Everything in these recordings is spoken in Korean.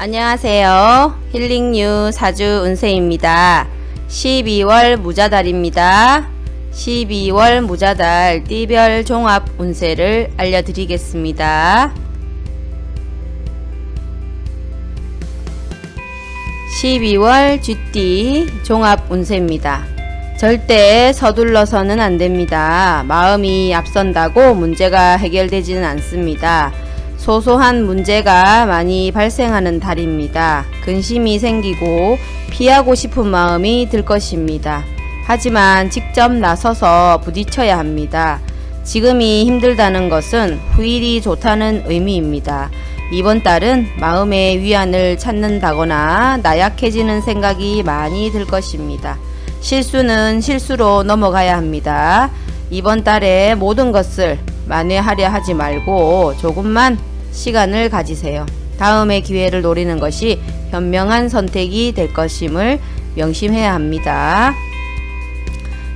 안녕하세요. 힐링뉴 사주 운세입니다. 12월 무자달입니다. 12월 무자달 띠별 종합 운세를 알려드리겠습니다. 12월 쥐띠 종합 운세입니다. 절대 서둘러서는 안 됩니다. 마음이 앞선다고 문제가 해결되지는 않습니다. 소소한 문제가 많이 발생하는 달입니다. 근심이 생기고 피하고 싶은 마음이 들 것입니다. 하지만 직접 나서서 부딪혀야 합니다. 지금이 힘들다는 것은 후일이 좋다는 의미입니다. 이번 달은 마음의 위안을 찾는다거나 나약해지는 생각이 많이 들 것입니다. 실수는 실수로 넘어가야 합니다. 이번 달에 모든 것을 만회하려 하지 말고 조금만 시간을 가지세요. 다음의 기회를 노리는 것이 현명한 선택이 될 것임을 명심해야 합니다.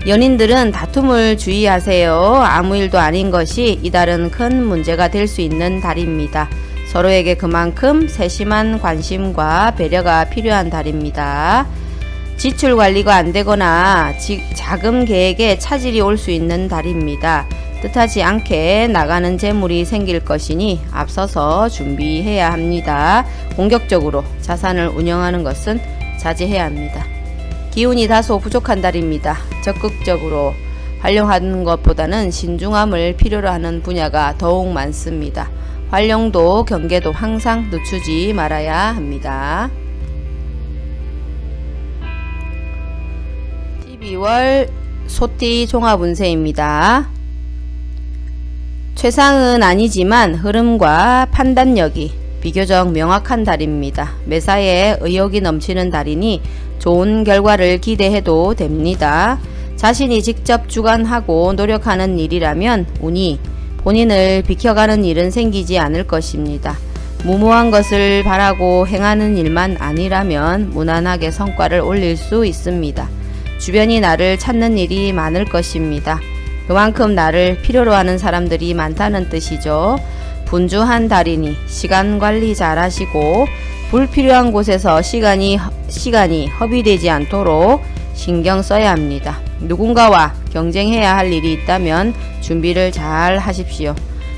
연인들은 다툼을 주의하세요. 아무 일도 아닌 것이 이달은 큰 문제가 될 수 있는 달입니다. 서로에게 그만큼 세심한 관심과 배려가 필요한 달입니다. 지출 관리가 안 되거나 지, 자금 계획에 차질이 올 수 있는 달입니다. 뜻하지 않게 나가는 재물이 생길 것이니 앞서서 준비해야 합니다. 공격적으로 자산을 운영하는 것은 자제해야 합니다. 기운이 다소 부족한 달입니다. 적극적으로 활용하는 것보다는 신중함을 필요로 하는 분야가 더욱 많습니다. 활용도 경계도 항상 늦추지 말아야 합니다. 12월 소띠 종합 운세입니다. 최상은 아니지만 흐름과 판단력이 비교적 명확한 달입니다. 매사에 의욕이 넘치는 달이니 좋은 결과를 기대해도 됩니다. 자신이 직접 주관하고 노력하는 일이라면 운이 본인을 비켜가는 일은 생기지 않을 것입니다. 무모한 것을 바라고 행하는 일만 아니라면 무난하게 성과를 올릴 수 있습니다. 주변이 나를 찾는 일이 많을 것입니다. 그만큼 나를 필요로 하는 사람들이 많다는 뜻이죠. 분주한 달이니 시간 관리 잘 하시고 불필요한 곳에서 시간이 시간이 허비되지 않도록 신경 써야 합니다. 누군가와 경쟁해야 할 일이 있다면 준비를 잘 하십시오.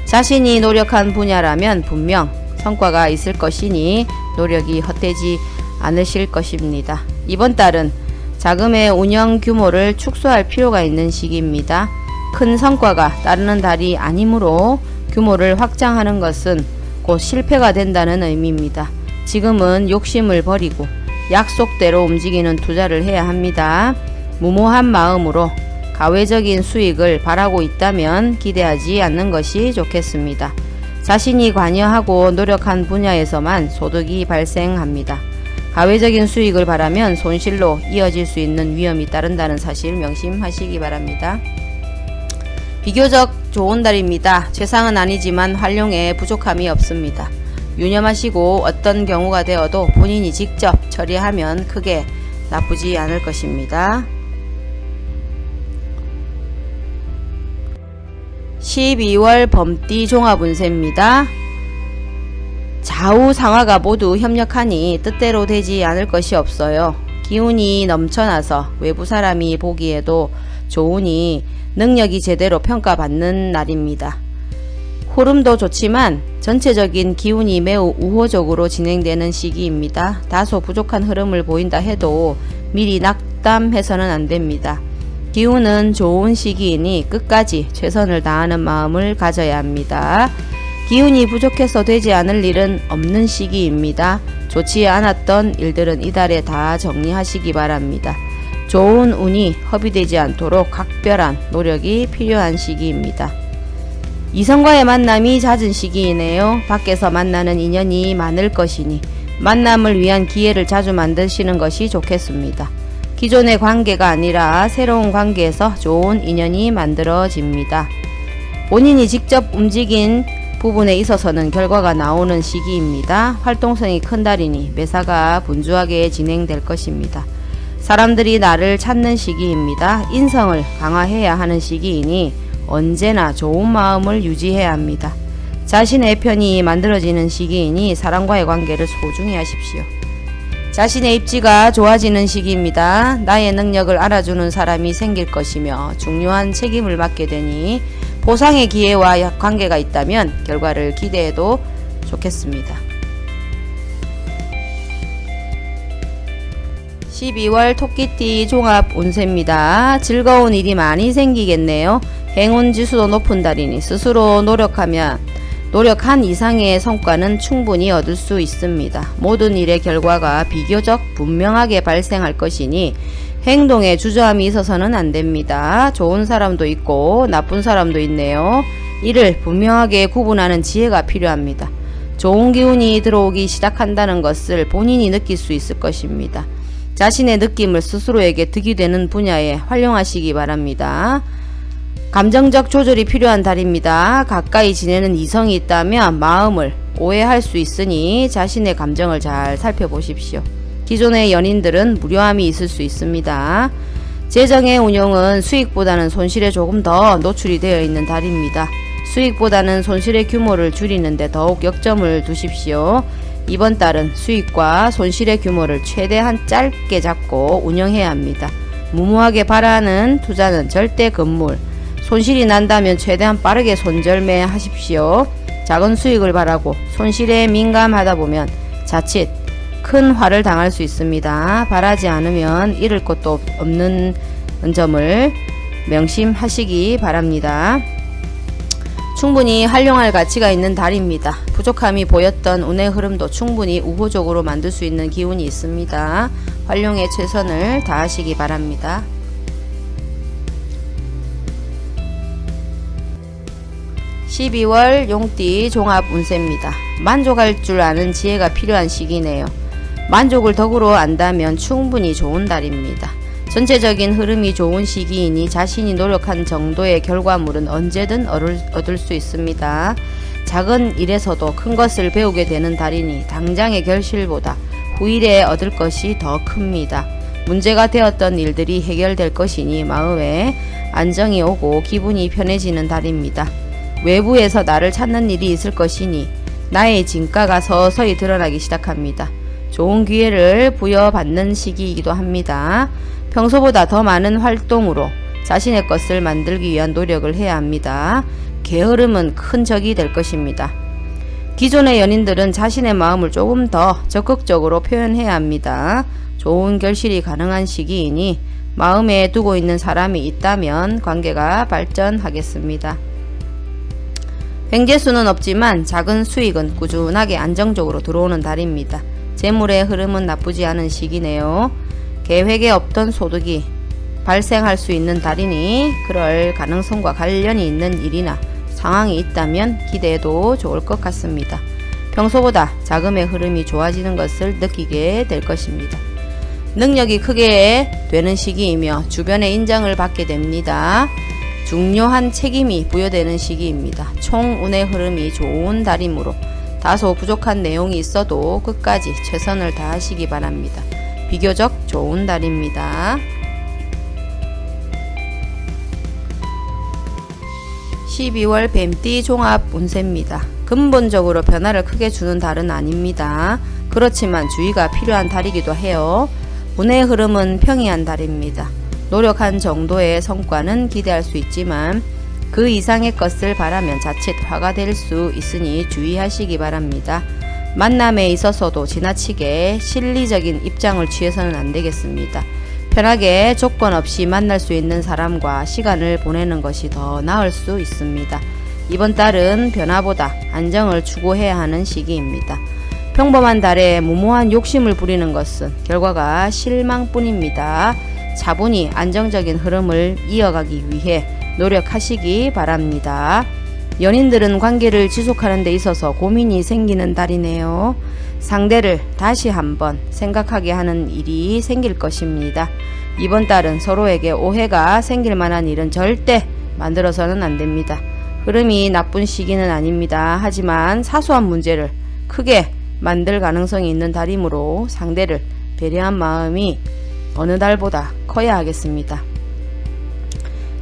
자신이 노력한 분야라면 분명 성과가 있을 것이니 노력이 헛되지 않으실 것입니다. 이번 달은 자금의 운영 규모를 축소할 필요가 있는 시기입니다. 큰 성과가 따르는 달이 아니므로 규모를 확장하는 것은 곧 실패가 된다는 의미입니다. 지금은 욕심을 버리고 약속대로 움직이는 투자를 해야 합니다. 무모한 마음으로 가외적인 수익을 바라고 있다면 기대하지 않는 것이 좋겠습니다. 자신이 관여하고 노력한 분야에서만 소득이 발생합니다. 가외적인 수익을 바라면 손실로 이어질 수 있는 위험이 따른다는 사실 명심하시기 바랍니다. 비교적 좋은 달입니다. 최상은 아니지만 활용에 부족함이 없습니다. 유념하시고 어떤 경우가 되어도 본인이 직접 처리하면 크게 나쁘지 않을 것입니다. 12월 범띠 종합 운세입니다. 좌우 상하가 모두 협력하니 뜻대로 되지 않을 것이 없어요. 기운이 넘쳐나서 외부 사람이 보기에도 좋으니 능력이 제대로 평가받는 날입니다. 흐름도 좋지만 전체적인 기운이 매우 우호적으로 진행되는 시기입니다. 다소 부족한 흐름을 보인다 해도 미리 낙담해서는 안 됩니다. 기운은 좋은 시기이니 끝까지 최선을 다하는 마음을 가져야 합니다. 기운이 부족해서 되지 않을 일은 없는 시기입니다. 좋지 않았던 일들은 이달에 다 정리하시기 바랍니다. 좋은 운이 허비되지 않도록 각별한 노력이 필요한 시기입니다. 이성과의 만남이 잦은 시기이네요. 밖에서 만나는 인연이 많을 것이니 만남을 위한 기회를 자주 만드시는 것이 좋겠습니다. 기존의 관계가 아니라 새로운 관계에서 좋은 인연이 만들어집니다. 본인이 직접 움직인 부분에 있어서는 결과가 나오는 시기입니다. 활동성이 큰 달이니 매사가 분주하게 진행될 것입니다. 사람들이 나를 찾는 시기입니다. 인성을 강화해야 하는 시기이니 언제나 좋은 마음을 유지해야 합니다. 자신의 편이 만들어지는 시기이니 사람과의 관계를 소중히 하십시오. 자신의 입지가 좋아지는 시기입니다. 나의 능력을 알아주는 사람이 생길 것이며 중요한 책임을 맡게 되니 보상의 기회와 관계가 있다면 결과를 기대해도 좋겠습니다. 12월 토끼띠 종합 운세입니다. 즐거운 일이 많이 생기겠네요. 행운 지수도 높은 달이니 스스로 노력하면 노력한 이상의 성과는 충분히 얻을 수 있습니다. 모든 일의 결과가 비교적 분명하게 발생할 것이니 행동에 주저함이 있어서는 안 됩니다. 좋은 사람도 있고 나쁜 사람도 있네요. 이를 분명하게 구분하는 지혜가 필요합니다. 좋은 기운이 들어오기 시작한다는 것을 본인이 느낄 수 있을 것입니다. 자신의 느낌을 스스로에게 득이 되는 분야에 활용하시기 바랍니다. 감정적 조절이 필요한 달입니다. 가까이 지내는 이성이 있다면 마음을 오해할 수 있으니 자신의 감정을 잘 살펴보십시오. 기존의 연인들은 무료함이 있을 수 있습니다. 재정의 운용은 수익보다는 손실에 조금 더 노출이 되어 있는 달입니다. 수익보다는 손실의 규모를 줄이는데 더욱 역점을 두십시오. 이번 달은 수익과 손실의 규모를 최대한 짧게 잡고 운영해야 합니다. 무모하게 바라는 투자는 절대 금물. 손실이 난다면 최대한 빠르게 손절매 하십시오. 작은 수익을 바라고 손실에 민감하다 보면 자칫 큰 화를 당할 수 있습니다. 바라지 않으면 잃을 것도 없는 점을 명심하시기 바랍니다. 충분히 활용할 가치가 있는 달입니다. 부족함이 보였던 운의 흐름도 충분히 우호적으로 만들 수 있는 기운이 있습니다. 활용에 최선을 다하시기 바랍니다. 12월 용띠 종합 운세입니다. 만족할 줄 아는 지혜가 필요한 시기네요. 만족을 덕으로 안다면 충분히 좋은 달입니다. 전체적인 흐름이 좋은 시기이니 자신이 노력한 정도의 결과물은 언제든 얻을 수 있습니다. 작은 일에서도 큰 것을 배우게 되는 달이니 당장의 결실보다 후일에 얻을 것이 더 큽니다. 문제가 되었던 일들이 해결될 것이니 마음에 안정이 오고 기분이 편해지는 달입니다. 외부에서 나를 찾는 일이 있을 것이니 나의 진가가 서서히 드러나기 시작합니다. 좋은 기회를 부여받는 시기이기도 합니다. 평소보다 더 많은 활동으로 자신의 것을 만들기 위한 노력을 해야 합니다. 게으름은 큰 적이 될 것입니다. 기존의 연인들은 자신의 마음을 조금 더 적극적으로 표현해야 합니다. 좋은 결실이 가능한 시기이니 마음에 두고 있는 사람이 있다면 관계가 발전하겠습니다. 횡재수는 없지만 작은 수익은 꾸준하게 안정적으로 들어오는 달입니다. 재물의 흐름은 나쁘지 않은 시기네요. 계획에 없던 소득이 발생할 수 있는 달이니 그럴 가능성과 관련이 있는 일이나 상황이 있다면 기대해도 좋을 것 같습니다. 평소보다 자금의 흐름이 좋아지는 것을 느끼게 될 것입니다. 능력이 크게 되는 시기이며 주변의 인정을 받게 됩니다. 중요한 책임이 부여되는 시기입니다. 총 운의 흐름이 좋은 달이므로 다소 부족한 내용이 있어도 끝까지 최선을 다하시기 바랍니다. 비교적 좋은 달입니다. 12월 뱀띠 종합 운세입니다. 근본적으로 변화를 크게 주는 달은 아닙니다. 그렇지만 주의가 필요한 달이기도 해요. 운의 흐름은 평이한 달입니다. 노력한 정도의 성과는 기대할 수 있지만 그 이상의 것을 바라면 자칫 화가 될 수 있으니 주의하시기 바랍니다. 만남에 있어서도 지나치게 실리적인 입장을 취해서는 안 되겠습니다. 편하게 조건 없이 만날 수 있는 사람과 시간을 보내는 것이 더 나을 수 있습니다. 이번 달은 변화보다 안정을 추구해야 하는 시기입니다. 평범한 달에 무모한 욕심을 부리는 것은 결과가 실망뿐입니다. 차분히 안정적인 흐름을 이어가기 위해 노력하시기 바랍니다. 연인들은 관계를 지속하는 데 있어서 고민이 생기는 달이네요. 상대를 다시 한번 생각하게 하는 일이 생길 것입니다. 이번 달은 서로에게 오해가 생길 만한 일은 절대 만들어서는 안 됩니다. 흐름이 나쁜 시기는 아닙니다. 하지만 사소한 문제를 크게 만들 가능성이 있는 달이므로 상대를 배려한 마음이 어느 달보다 커야 하겠습니다.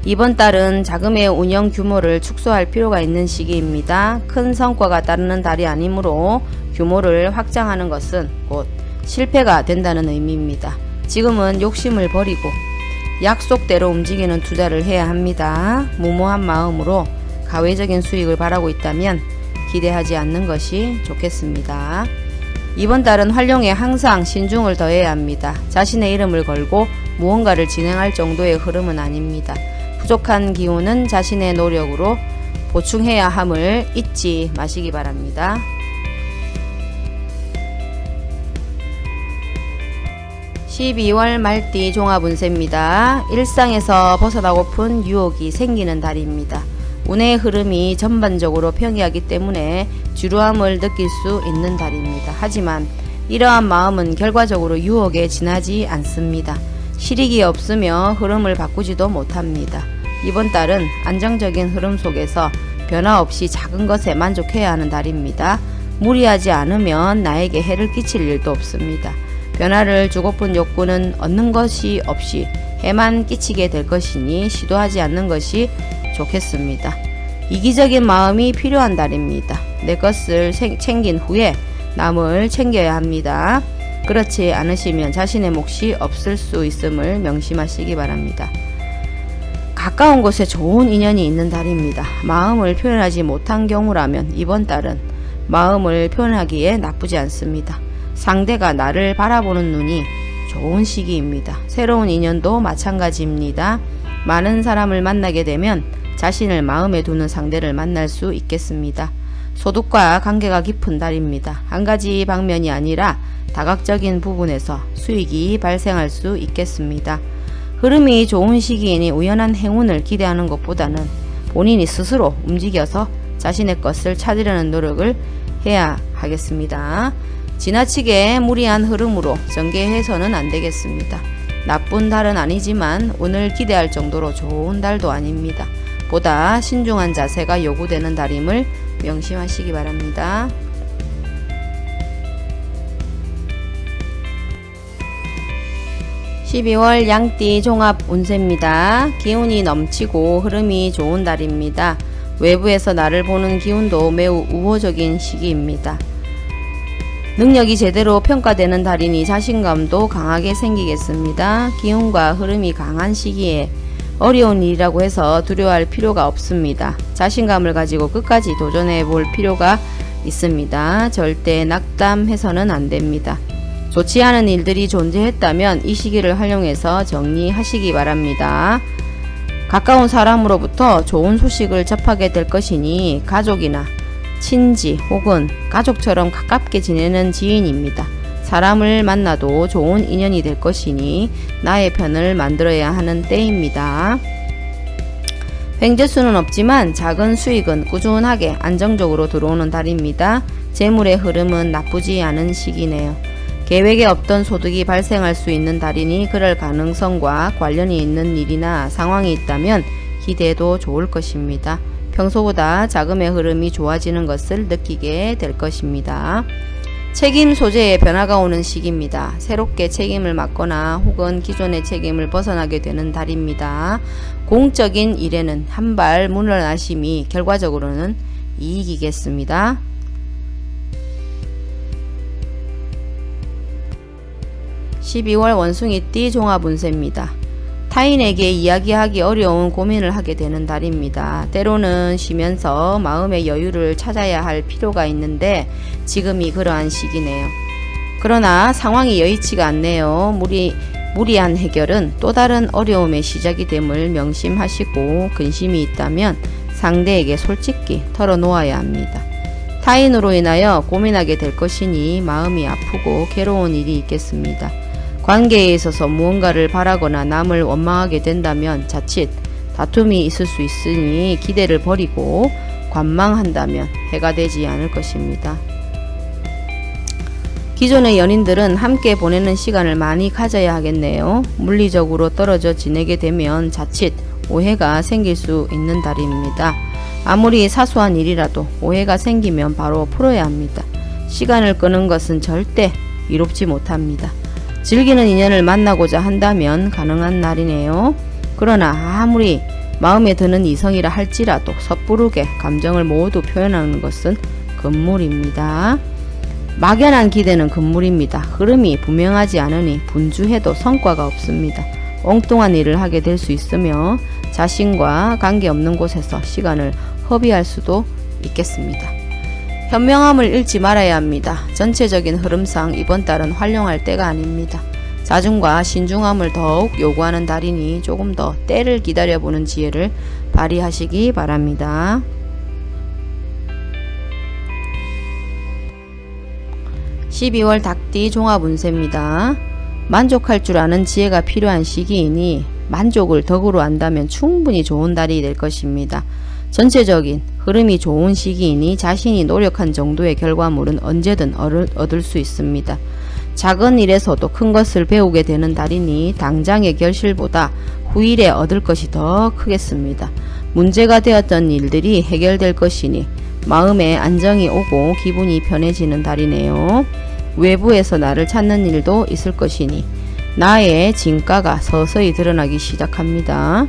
이번 달은 자금의 운영 규모를 축소할 필요가 있는 시기입니다. 큰 성과가 따르는 달이 아니므로 규모를 확장하는 것은 곧 실패가 된다는 의미입니다. 지금은 욕심을 버리고 약속대로 움직이는 투자를 해야 합니다. 무모한 마음으로 가외적인 수익을 바라고 있다면 기대하지 않는 것이 좋겠습니다. 이번 달은 활용에 항상 신중을 더해야 합니다. 자신의 이름을 걸고 무언가를 진행할 정도의 흐름은 아닙니다. 부족한 기운은 자신의 노력으로 보충해야 함을 잊지 마시기 바랍니다. 12월 말띠 종합운세입니다. 일상에서 벗어나고픈 유혹이 생기는 달입니다. 운의 흐름이 전반적으로 평이하기 때문에 지루함을 느낄 수 있는 달입니다. 하지만 이러한 마음은 결과적으로 유혹에 지나지 않습니다. 실익이 없으며 흐름을 바꾸지도 못합니다. 이번 달은 안정적인 흐름 속에서 변화 없이 작은 것에 만족해야 하는 달입니다. 무리하지 않으면 나에게 해를 끼칠 일도 없습니다. 변화를 주고픈 욕구는 얻는 것이 없이 해만 끼치게 될 것이니 시도하지 않는 것이 좋겠습니다. 이기적인 마음이 필요한 달입니다. 내 것을 생- 챙긴 후에 남을 챙겨야 합니다. 그렇지 않으시면 자신의 몫이 없을 수 있음을 명심하시기 바랍니다. 가까운 곳에 좋은 인연이 있는 달입니다. 마음을 표현하지 못한 경우라면 이번 달은 마음을 표현하기에 나쁘지 않습니다. 상대가 나를 바라보는 눈이 좋은 시기입니다. 새로운 인연도 마찬가지입니다. 많은 사람을 만나게 되면 자신을 마음에 두는 상대를 만날 수 있겠습니다. 소득과 관계가 깊은 달입니다. 한 가지 방면이 아니라 다각적인 부분에서 수익이 발생할 수 있겠습니다. 흐름이 좋은 시기이니 우연한 행운을 기대하는 것보다는 본인이 스스로 움직여서 자신의 것을 찾으려는 노력을 해야 하겠습니다. 지나치게 무리한 흐름으로 전개해서는 안 되겠습니다. 나쁜 달은 아니지만 운을 기대할 정도로 좋은 달도 아닙니다. 보다 신중한 자세가 요구되는 달임을 명심하시기 바랍니다. 12월 양띠 종합 운세입니다. 기운이 넘치고 흐름이 좋은 달입니다. 외부에서 나를 보는 기운도 매우 우호적인 시기입니다. 능력이 제대로 평가되는 달이니 자신감도 강하게 생기겠습니다. 기운과 흐름이 강한 시기에 어려운 일이라고 해서 두려워할 필요가 없습니다. 자신감을 가지고 끝까지 도전해 볼 필요가 있습니다. 절대 낙담해서는 안 됩니다. 좋지 않은 일들이 존재했다면 이 시기를 활용해서 정리하시기 바랍니다. 가까운 사람으로부터 좋은 소식을 접하게 될 것이니 가족이나 친지 혹은 가족처럼 가깝게 지내는 지인입니다. 사람을 만나도 좋은 인연이 될 것이니 나의 편을 만들어야 하는 때입니다. 횡재수는 없지만 작은 수익은 꾸준하게 안정적으로 들어오는 달입니다. 재물의 흐름은 나쁘지 않은 시기네요. 계획에 없던 소득이 발생할 수 있는 달이니 그럴 가능성과 관련이 있는 일이나 상황이 있다면 기대도 좋을 것입니다. 평소보다 자금의 흐름이 좋아지는 것을 느끼게 될 것입니다. 책임 소재에 변화가 오는 시기입니다. 새롭게 책임을 맡거나 혹은 기존의 책임을 벗어나게 되는 달입니다. 공적인 일에는 한발 물러나심이 결과적으로는 이익이겠습니다. 12월 원숭이띠 종합운세입니다. 타인에게 이야기하기 어려운 고민을 하게 되는 달입니다. 때로는 쉬면서 마음의 여유를 찾아야 할 필요가 있는데 지금이 그러한 시기네요. 그러나 상황이 여의치가 않네요. 무리, 무리한 해결은 또 다른 어려움의 시작이 됨을 명심하시고 근심이 있다면 상대에게 솔직히 털어놓아야 합니다. 타인으로 인하여 고민하게 될 것이니 마음이 아프고 괴로운 일이 있겠습니다. 관계에 있어서 무언가를 바라거나 남을 원망하게 된다면 자칫 다툼이 있을 수 있으니 기대를 버리고 관망한다면 해가 되지 않을 것입니다. 기존의 연인들은 함께 보내는 시간을 많이 가져야 하겠네요. 물리적으로 떨어져 지내게 되면 자칫 오해가 생길 수 있는 달입니다. 아무리 사소한 일이라도 오해가 생기면 바로 풀어야 합니다. 시간을 끄는 것은 절대 이롭지 못합니다. 즐기는 인연을 만나고자 한다면 가능한 날이네요. 그러나 아무리 마음에 드는 이성이라 할지라도 섣부르게 감정을 모두 표현하는 것은 금물입니다. 막연한 기대는 금물입니다. 흐름이 분명하지 않으니 분주해도 성과가 없습니다. 엉뚱한 일을 하게 될 수 있으며 자신과 관계없는 곳에서 시간을 허비할 수도 있겠습니다. 현명함을 잃지 말아야 합니다. 전체적인 흐름상 이번 달은 활용할 때가 아닙니다. 자중과 신중함을 더욱 요구하는 달이니 조금 더 때를 기다려보는 지혜를 발휘하시기 바랍니다. 12월 닭띠 종합운세입니다. 만족할 줄 아는 지혜가 필요한 시기이니 만족을 덕으로 한다면 충분히 좋은 달이 될 것입니다. 전체적인 흐름이 좋은 시기이니 자신이 노력한 정도의 결과물은 언제든 얻을 수 있습니다. 작은 일에서도 큰 것을 배우게 되는 달이니 당장의 결실보다 후일에 얻을 것이 더 크겠습니다. 문제가 되었던 일들이 해결될 것이니 마음에 안정이 오고 기분이 편해지는 달이네요. 외부에서 나를 찾는 일도 있을 것이니 나의 진가가 서서히 드러나기 시작합니다.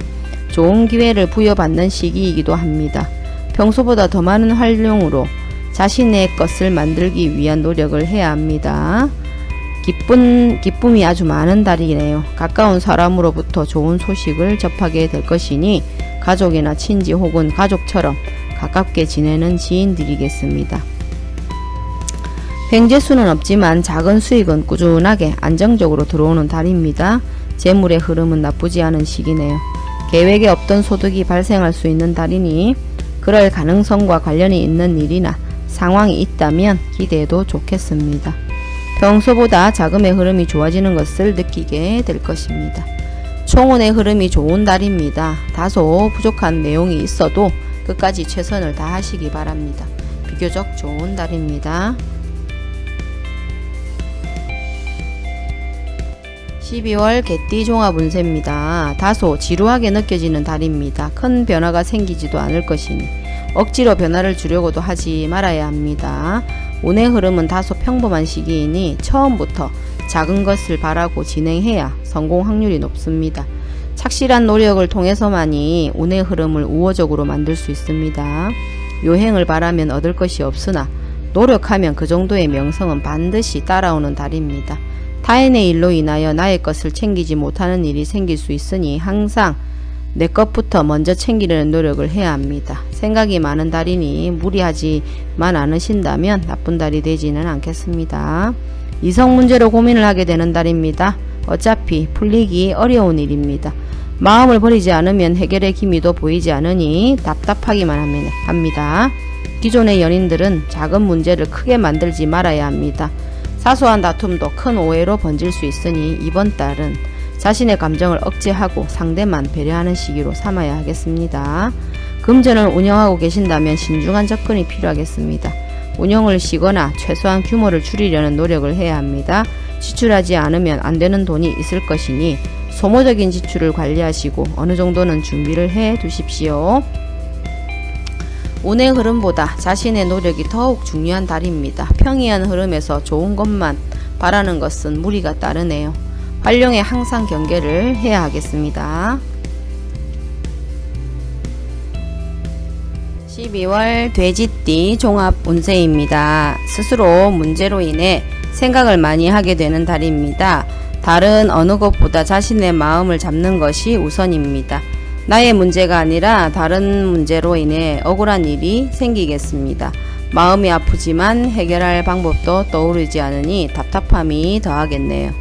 좋은 기회를 부여받는 시기이기도 합니다. 평소보다 더 많은 활용으로 자신의 것을 만들기 위한 노력을 해야 합니다. 기쁜, 기쁨이 아주 많은 달이네요. 가까운 사람으로부터 좋은 소식을 접하게 될 것이니 가족이나 친지 혹은 가족처럼 가깝게 지내는 지인들이겠습니다. 횡재수는 없지만 작은 수익은 꾸준하게 안정적으로 들어오는 달입니다. 재물의 흐름은 나쁘지 않은 시기네요. 계획에 없던 소득이 발생할 수 있는 달이니 그럴 가능성과 관련이 있는 일이나 상황이 있다면 기대해도 좋겠습니다. 평소보다 자금의 흐름이 좋아지는 것을 느끼게 될 것입니다. 총운의 흐름이 좋은 달입니다. 다소 부족한 내용이 있어도 끝까지 최선을 다하시기 바랍니다. 비교적 좋은 달입니다. 12월 개띠 종합 운세입니다. 다소 지루하게 느껴지는 달입니다. 큰 변화가 생기지도 않을 것이니 억지로 변화를 주려고도 하지 말아야 합니다. 운의 흐름은 다소 평범한 시기이니 처음부터 작은 것을 바라고 진행해야 성공 확률이 높습니다. 착실한 노력을 통해서만이 운의 흐름을 우호적으로 만들 수 있습니다. 요행을 바라면 얻을 것이 없으나 노력하면 그 정도의 명성은 반드시 따라오는 달입니다. 타인의 일로 인하여 나의 것을 챙기지 못하는 일이 생길 수 있으니 항상 내 것부터 먼저 챙기려는 노력을 해야 합니다. 생각이 많은 달이니 무리하지만 않으신다면 나쁜 달이 되지는 않겠습니다. 이성 문제로 고민을 하게 되는 달입니다. 어차피 풀리기 어려운 일입니다. 마음을 버리지 않으면 해결의 기미도 보이지 않으니 답답하기만 합니다. 기존의 연인들은 작은 문제를 크게 만들지 말아야 합니다. 사소한 다툼도 큰 오해로 번질 수 있으니 이번 달은 자신의 감정을 억제하고 상대만 배려하는 시기로 삼아야 하겠습니다. 금전을 운영하고 계신다면 신중한 접근이 필요하겠습니다. 운영을 쉬거나 최소한 규모를 줄이려는 노력을 해야 합니다. 지출하지 않으면 안 되는 돈이 있을 것이니 소모적인 지출을 관리하시고 어느 정도는 준비를 해 두십시오. 운의 흐름보다 자신의 노력이 더욱 중요한 달입니다. 평이한 흐름에서 좋은 것만 바라는 것은 무리가 따르네요. 활용에 항상 경계를 해야 하겠습니다. 12월 돼지띠 종합 운세입니다. 스스로 문제로 인해 생각을 많이 하게 되는 달입니다. 다른 어느 것보다 자신의 마음을 잡는 것이 우선입니다. 나의 문제가 아니라 다른 문제로 인해 억울한 일이 생기겠습니다. 마음이 아프지만 해결할 방법도 떠오르지 않으니 답답함이 더하겠네요.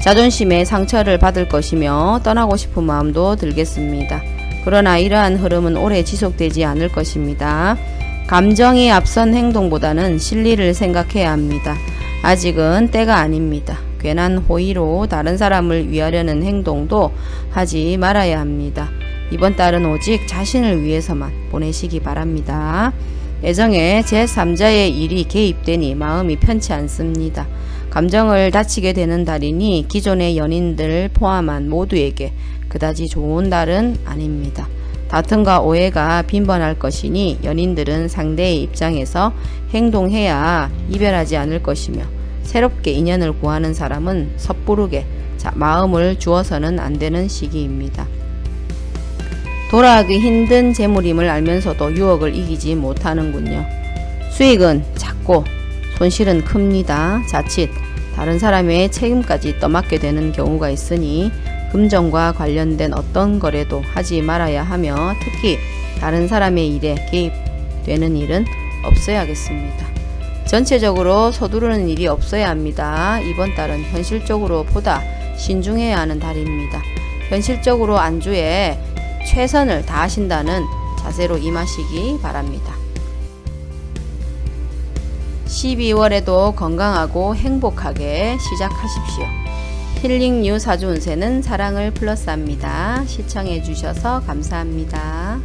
자존심에 상처를 받을 것이며 떠나고 싶은 마음도 들겠습니다. 그러나 이러한 흐름은 오래 지속되지 않을 것입니다. 감정이 앞선 행동보다는 실리를 생각해야 합니다. 아직은 때가 아닙니다. 괜한 호의로 다른 사람을 위하려는 행동도 하지 말아야 합니다. 이번 달은 오직 자신을 위해서만 보내시기 바랍니다. 애정에 제3자의 일이 개입되니 마음이 편치 않습니다. 감정을 다치게 되는 달이니 기존의 연인들 포함한 모두에게 그다지 좋은 달은 아닙니다. 다툼과 오해가 빈번할 것이니 연인들은 상대의 입장에서 행동해야 이별하지 않을 것이며 새롭게 인연을 구하는 사람은 섣부르게 마음을 주어서는 안 되는 시기입니다. 돌아가기 힘든 재물임을 알면서도 유혹을 이기지 못하는군요. 수익은 작고 손실은 큽니다. 자칫 다른 사람의 책임까지 떠맡게 되는 경우가 있으니 금전과 관련된 어떤 거래도 하지 말아야 하며 특히 다른 사람의 일에 개입되는 일은 없어야겠습니다. 전체적으로 서두르는 일이 없어야 합니다. 이번 달은 현실적으로 보다 신중해야 하는 달입니다. 현실적으로 안주에 최선을 다하신다는 자세로 임하시기 바랍니다. 12월에도 건강하고 행복하게 시작하십시오. 힐링 뉴 사주 운세는 사랑을 플러스합니다. 시청해 주셔서 감사합니다.